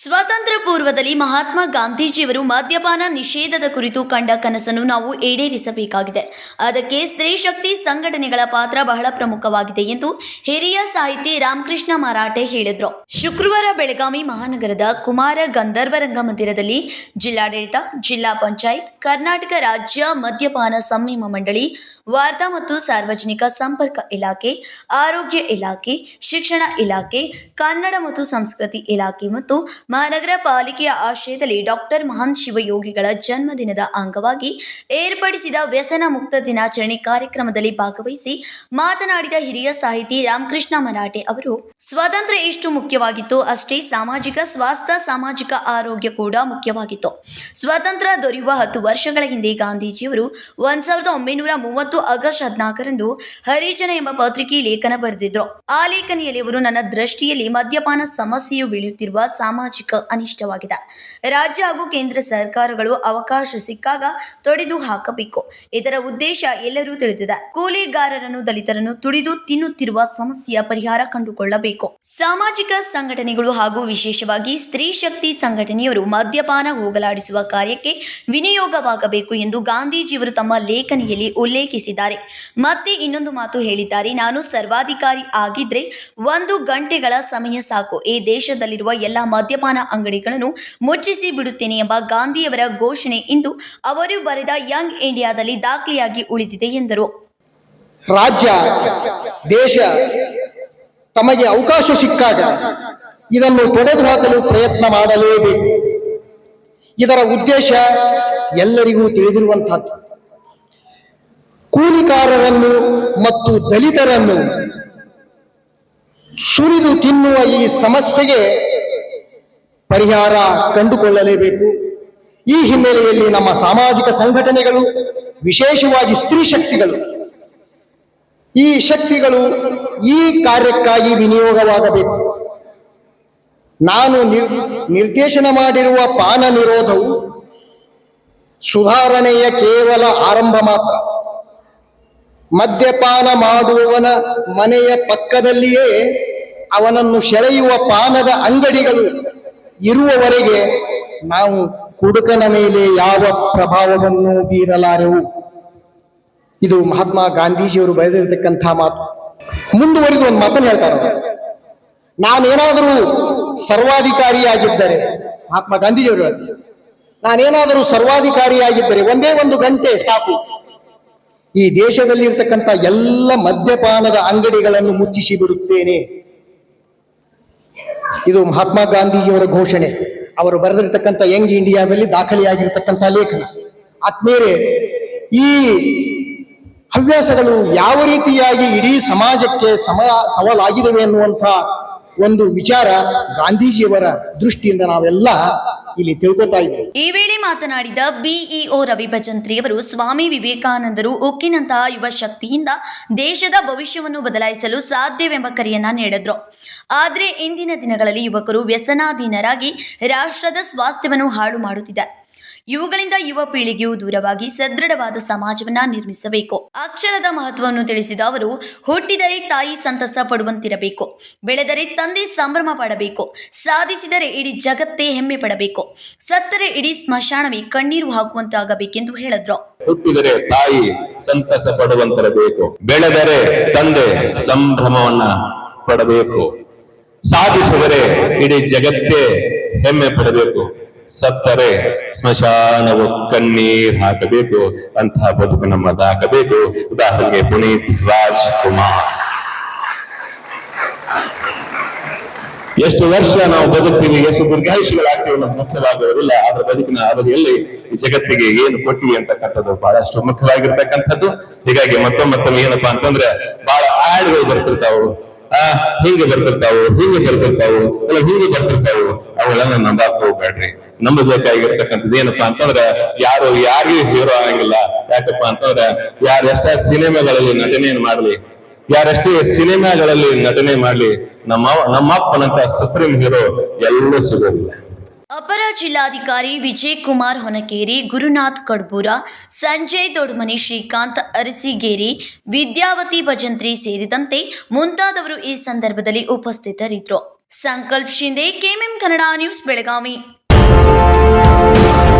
ಸ್ವಾತಂತ್ರ್ಯ ಪೂರ್ವದಲ್ಲಿ ಮಹಾತ್ಮ ಗಾಂಧೀಜಿಯವರು ಮದ್ಯಪಾನ ನಿಷೇಧದ ಕುರಿತು ಕಂಡ ಕನಸನ್ನು ನಾವು ಈಡೇರಿಸಬೇಕಾಗಿದೆ. ಅದಕ್ಕೆ ಸ್ತ್ರೀ ಶಕ್ತಿ ಸಂಘಟನೆಗಳ ಪಾತ್ರ ಬಹಳ ಪ್ರಮುಖವಾಗಿದೆ ಎಂದು ಹಿರಿಯ ಸಾಹಿತಿ ರಾಮಕೃಷ್ಣ ಮರಾಠೆ ಹೇಳಿದರು. ಶುಕ್ರವಾರ ಬೆಳಗಾವಿ ಮಹಾನಗರದ ಕುಮಾರ ಗಂಧರ್ವ ರಂಗಮಂದಿರದಲ್ಲಿ ಜಿಲ್ಲಾಡಳಿತ, ಜಿಲ್ಲಾ ಪಂಚಾಯತ್, ಕರ್ನಾಟಕ ರಾಜ್ಯ ಮದ್ಯಪಾನ ಸಂಯಮ ಮಂಡಳಿ, ವಾರ್ತಾ ಮತ್ತು ಸಾರ್ವಜನಿಕ ಸಂಪರ್ಕ ಇಲಾಖೆ, ಆರೋಗ್ಯ ಇಲಾಖೆ, ಶಿಕ್ಷಣ ಇಲಾಖೆ, ಕನ್ನಡ ಮತ್ತು ಸಂಸ್ಕೃತಿ ಇಲಾಖೆ ಮತ್ತು ಮಹಾನಗರ ಪಾಲಿಕೆಯ ಆಶ್ರಯದಲ್ಲಿ ಡಾಕ್ಟರ್ ಮಹಾನ್ ಶಿವಯೋಗಿಗಳ ಜನ್ಮದಿನದ ಅಂಗವಾಗಿ ಏರ್ಪಡಿಸಿದ ವ್ಯಸನ ಮುಕ್ತ ದಿನಾಚರಣೆ ಕಾರ್ಯಕ್ರಮದಲ್ಲಿ ಭಾಗವಹಿಸಿ ಮಾತನಾಡಿದ ಹಿರಿಯ ಸಾಹಿತಿ ರಾಮಕೃಷ್ಣ ಮರಾಠೆ ಅವರು, ಸ್ವಾತಂತ್ರ್ಯ ಎಷ್ಟು ಮುಖ್ಯವಾಗಿತ್ತು, ಅಷ್ಟೇ ಸಾಮಾಜಿಕ ಸ್ವಾಸ್ಥ್ಯ ಸಾಮಾಜಿಕ ಆರೋಗ್ಯ ಕೂಡ ಮುಖ್ಯವಾಗಿತ್ತು. ಸ್ವಾತಂತ್ರ್ಯ ದೊರೆಯುವ ಹತ್ತು ವರ್ಷಗಳ ಹಿಂದೆ ಗಾಂಧೀಜಿಯವರು ಒಂದ್ ಸಾವಿರದ ಒಂಬೈನೂರ ಮೂವತ್ತು ಆಗಸ್ಟ್ ಹದಿನಾಲ್ಕರಂದು ಹರಿಜನ ಎಂಬ ಪತ್ರಿಕೆ ಲೇಖನ ಬರೆದಿದ್ರು. ಆ ಲೇಖನಿಯಲ್ಲಿ ಅವರು, ನನ್ನ ದೃಷ್ಟಿಯಲ್ಲಿ ಮದ್ಯಪಾನ ಸಮಸ್ಯೆಯು ಬೆಳೆಯುತ್ತಿರುವ ಸಾಮಾಜಿಕ ಅನಿಷ್ಟವಾಗಿದೆ. ರಾಜ್ಯ ಹಾಗೂ ಕೇಂದ್ರ ಸರ್ಕಾರಗಳು ಅವಕಾಶ ಸಿಕ್ಕಾಗ ತೊಡೆದು ಹಾಕಬೇಕು. ಇದರ ಉದ್ದೇಶ ಎಲ್ಲರೂ ತಿಳಿದಿದೆ. ಕೂಲಿಗಾರರನ್ನು, ದಲಿತರನ್ನು ತುಡಿದು ತಿನ್ನುತ್ತಿರುವ ಸಮಸ್ಯೆಯ ಪರಿಹಾರ ಕಂಡುಕೊಳ್ಳಬೇಕು. ಸಾಮಾಜಿಕ ಸಂಘಟನೆಗಳು ಹಾಗೂ ವಿಶೇಷವಾಗಿ ಸ್ತ್ರೀ ಶಕ್ತಿ ಸಂಘಟನೆಯವರು ಮದ್ಯಪಾನ ಹೋಗಲಾಡಿಸುವ ಕಾರ್ಯಕ್ಕೆ ವಿನಿಯೋಗವಾಗಬೇಕು ಎಂದು ಗಾಂಧೀಜಿಯವರು ತಮ್ಮ ಲೇಖನಿಯಲ್ಲಿ ಉಲ್ಲೇಖಿಸಿದ್ದಾರೆ. ಮತ್ತೆ ಇನ್ನೊಂದು ಮಾತು ಹೇಳಿದ್ದಾರೆ. ನಾನು ಸರ್ವಾಧಿಕಾರಿ ಆಗಿದ್ರೆ ಒಂದು ಗಂಟೆಗಳ ಸಮಯ ಸಾಕು. ಈ ದೇಶದಲ್ಲಿರುವ ಎಲ್ಲ ಮದ್ಯಪಾನ ಅಂಗಡಿಗಳನ್ನು ಮುಚ್ಚಿಸಿ ಬಿಡುತ್ತೇನೆ ಎಂಬ ಗಾಂಧಿಯವರ ಘೋಷಣೆ ಇಂದು ಅವರು ಬರೆದ ಯಂಗ್ ಇಂಡಿಯಾದಲ್ಲಿ ದಾಖಲೆಯಾಗಿ ಉಳಿದಿದೆ ಎಂದರು. ರಾಜ್ಯ, ದೇಶ ತಮಗೆ ಅವಕಾಶ ಸಿಕ್ಕಾಗ ಇದನ್ನು ತೊಡೆದು ಹಾಕಲು ಪ್ರಯತ್ನ ಮಾಡಲೇಬೇಕು. ಇದರ ಉದ್ದೇಶ ಎಲ್ಲರಿಗೂ ತಿಳಿದಿರುವಂತಹದ್ದು ಕೂಲಿಕಾರರನ್ನು ಮತ್ತು ದಲಿತರನ್ನು ಸುರಿದು ತಿನ್ನುವ ಈ ಸಮಸ್ಯೆಗೆ ಪರಿಹಾರ ಕಂಡುಕೊಳ್ಳಲೇಬೇಕು. ಈ ಹಿನ್ನೆಲೆಯಲ್ಲಿ ನಮ್ಮ ಸಾಮಾಜಿಕ ಸಂಘಟನೆಗಳು, ವಿಶೇಷವಾಗಿ ಸ್ತ್ರೀ ಶಕ್ತಿಗಳು, ಈ ಶಕ್ತಿಗಳು ಈ ಕಾರ್ಯಕ್ಕಾಗಿ ವಿನಿಯೋಗವಾಗಬೇಕು. ನಾನು ನಿರ್, ನಿರ್ದೇಶನ ಮಾಡಿರುವ ಪಾನ ನಿರೋಧವು ಸುಧಾರಣೆಯ ಕೇವಲ ಆರಂಭ ಮಾತ್ರ. ಮದ್ಯಪಾನ ಮಾಡುವವನ ಮನೆಯ ಪಕ್ಕದಲ್ಲಿಯೇ ಅವನನ್ನು ಸೆಳೆಯುವ ಪಾನದ ಅಂಗಡಿಗಳು ಇರುವವರೆಗೆ ನಾವು ಕುಡುಕನ ಮೇಲೆ ಯಾವ ಪ್ರಭಾವವನ್ನು ಬೀರಲಾರೆವು ಇದು ಮಹಾತ್ಮ ಗಾಂಧೀಜಿಯವರು ಬರೆದಿರತಕ್ಕಂಥ ಮಾತು ಮುಂದುವರಿದು ಒಂದು ಮಾತನ್ನು ಹೇಳ್ತಾರೆ. ನಾನೇನಾದರೂ ಸರ್ವಾಧಿಕಾರಿಯಾಗಿದ್ದರೆ, ಮಹಾತ್ಮ ಗಾಂಧೀಜಿಯವರು. ನಾನೇನಾದರೂ ಸರ್ವಾಧಿಕಾರಿಯಾಗಿದ್ದರೆ ಒಂದೇ ಒಂದು ಗಂಟೆ ಸಾಕು ಈ ದೇಶದಲ್ಲಿ ಇರ್ತಕ್ಕಂಥ ಎಲ್ಲ ಮದ್ಯಪಾನದ ಅಂಗಡಿಗಳನ್ನು ಮುಚ್ಚಿಸಿ ಬಿಡುತ್ತೇನೆ ಇದು ಮಹಾತ್ಮ ಗಾಂಧೀಜಿಯವರ ಘೋಷಣೆ. ಅವರು ಬರೆದಿರ್ತಕ್ಕಂಥ ಯಂಗ್ ಇಂಡಿಯಾದಲ್ಲಿ ದಾಖಲೆಯಾಗಿರ್ತಕ್ಕಂಥ ಲೇಖನ. ಆತ್ಮೀಯರೇ ಈ ಹವ್ಯಾಸಗಳು ಯಾವ ರೀತಿಯಾಗಿ ಇಡೀ ಸಮಾಜಕ್ಕೆ ಸಮ ಸವಾಲಾಗಿದ್ದಾವೆ ಎನ್ನುವಂಥ ಒಂದು ವಿಚಾರ ಗಾಂಧೀಜಿಯವರ ದೃಷ್ಟಿಯಿಂದ ನಾವೆಲ್ಲ ಇಲ್ಲಿ ತಿಳ್ಕೊತಾ ಇದ್ದೇವೆ. ಈ ವೇಳೆ ಮಾತನಾಡಿದ ಬಿಇಒ ರವಿ ಭಜಂತ್ರಿಯವರು ಸ್ವಾಮಿ ವಿವೇಕಾನಂದರು ಉಕ್ಕಿನಂತಹ ಯುವ ಶಕ್ತಿಯಿಂದ ದೇಶದ ಭವಿಷ್ಯವನ್ನು ಬದಲಾಯಿಸಲು ಸಾಧ್ಯವೆಂಬ ಕರೆಯನ್ನ ನೀಡಿದ್ರು. ಆದರೆ ಇಂದಿನ ದಿನಗಳಲ್ಲಿ ಯುವಕರು ವ್ಯಸನಾಧೀನರಾಗಿ ರಾಷ್ಟ್ರದ ಸ್ವಾಸ್ಥ್ಯವನ್ನು ಹಾಳು ಮಾಡುತ್ತಿದೆ ಇವುಗಳಿಂದ ಯುವ ಪೀಳಿಗೆಯು ದೂರವಾಗಿ ಸದೃಢವಾದ ಸಮಾಜವನ್ನ ನಿರ್ಮಿಸಬೇಕು. ಅಕ್ಷರದ ಮಹತ್ವವನ್ನು ತಿಳಿಸಿದ ಅವರು, ಹುಟ್ಟಿದರೆ ತಾಯಿ ಸಂತಸ ಪಡುವಂತಿರಬೇಕು. ಬೆಳೆದರೆ ತಂದೆ ಸಂಭ್ರಮ ಪಡಬೇಕು. ಸಾಧಿಸಿದರೆ ಇಡೀ ಜಗತ್ತೇ ಹೆಮ್ಮೆ ಪಡಬೇಕು. ಸತ್ತರೆ ಇಡೀ ಸ್ಮಶಾನವೇ ಕಣ್ಣೀರು ಹಾಕುವಂತಾಗಬೇಕೆಂದು ಹೇಳಿದ್ರು. ಹುಟ್ಟಿದರೆ ತಾಯಿ ಸಂತಸ ಪಡುವಂತಿರಬೇಕು. ಬೆಳೆದರೆ ತಂದೆ ಸಂಭ್ರಮವನ್ನ ಪಡಬೇಕು. ಸಾಧಿಸಿದರೆ ಇಡೀ ಜಗತ್ತೇ ಹೆಮ್ಮೆ ಪಡಬೇಕು. ಸತ್ತರೆ ಸ್ಮಶಾನವು ಕಣ್ಣೀರ್ ಹಾಕಬೇಕು, ಅಂತಹ ಬದುಕು ನಮ್ಮದಾಕಬೇಕು ಉದಾಹರಣೆಗೆ ಪುನೀತ್ ರಾಜ್ ಕುಮಾರ್ ಎಷ್ಟು ವರ್ಷ ನಾವು ಬದುಕ್ತೀವಿ, ಎಷ್ಟು ದೀರ್ಘಾಯುಷಿಗಳಾಗ್ತೀವಿ ಅನ್ನೋದು ಮುಖ್ಯವಾಗುವುದಿಲ್ಲ. ಅದರ ಬದುಕಿನ ಅವಧಿಯಲ್ಲಿ ಈ ಜಗತ್ತಿಗೆ ಏನು ಕೊಟ್ಟಿ ಅಂತಕ್ಕಂಥದ್ದು ಬಹಳಷ್ಟು ಮುಖ್ಯವಾಗಿರ್ತಕ್ಕಂಥದ್ದು. ಹೀಗಾಗಿ ಮತ್ತೊಮ್ಮತ್ತೊಮ್ಮೆ ಏನಪ್ಪಾ ಅಂತಂದ್ರೆ, ಬಹಳ ಆಡ್ಗಳು ಬರ್ತಿರ್ತಾವು. ಆ, ಹಿಂಗೆ ಬರ್ತಿರ್ತಾವು ಹಿಂಗೆ ಬರ್ತಿರ್ತಾವು ಇಲ್ಲ ಹಿಂಗೆ ಬರ್ತಿರ್ತಾವು. ಅವುಗಳನ್ನ ನಂಬಾಕ್ ಹೋಗ್ಬೇಡ್ರಿ ನಂಬಬೇಕಾಗಿರ್ತಕ್ಕಂಥದ್ದು ಏನಪ್ಪಾ ಅಂತಂದ್ರೆ ಯಾರು ಯಾರಿಗೂ ಹೀರೋ ಆಗಂಗಿಲ್ಲ. ಯಾಕಪ್ಪ ಅಂತಂದ್ರೆ ಯಾರೆಷ್ಟ ಸಿನಿಮಾಗಳಲ್ಲಿ ನಟನೆಯನ್ನು ಮಾಡಲಿ, ಯಾರೆಷ್ಟೇ ಸಿನಿಮಾಗಳಲ್ಲಿ ನಟನೆ ಮಾಡ್ಲಿ, ನಮ್ಮ ನಮ್ಮಪ್ಪನಂತ ಸುಪ್ರೀಂ ಹೀರೋ ಎಲ್ಲೂ ಸಿಗೋದಿಲ್ಲ. ಅಪರ ಜಿಲ್ಲಾಧಿಕಾರಿ ವಿಜಯ್ ಕುಮಾರ್ ಹೊನಕೇರಿ, ಗುರುನಾಥ್ ಕಡ್ಬೂರ, ಸಂಜಯ್ ದೊಡ್ಮನಿ ಶ್ರೀಕಾಂತ್, ಅರಸಿಗೇರಿ, ವಿದ್ಯಾವತಿ ಭಜಂತ್ರಿ ಸೇರಿದಂತೆ ಮುಂತಾದವರು ಈ ಸಂದರ್ಭದಲ್ಲಿ ಉಪಸ್ಥಿತರಿದ್ದರು. Sankalp Shinde KMM Kannada news Belagavi. Thank you.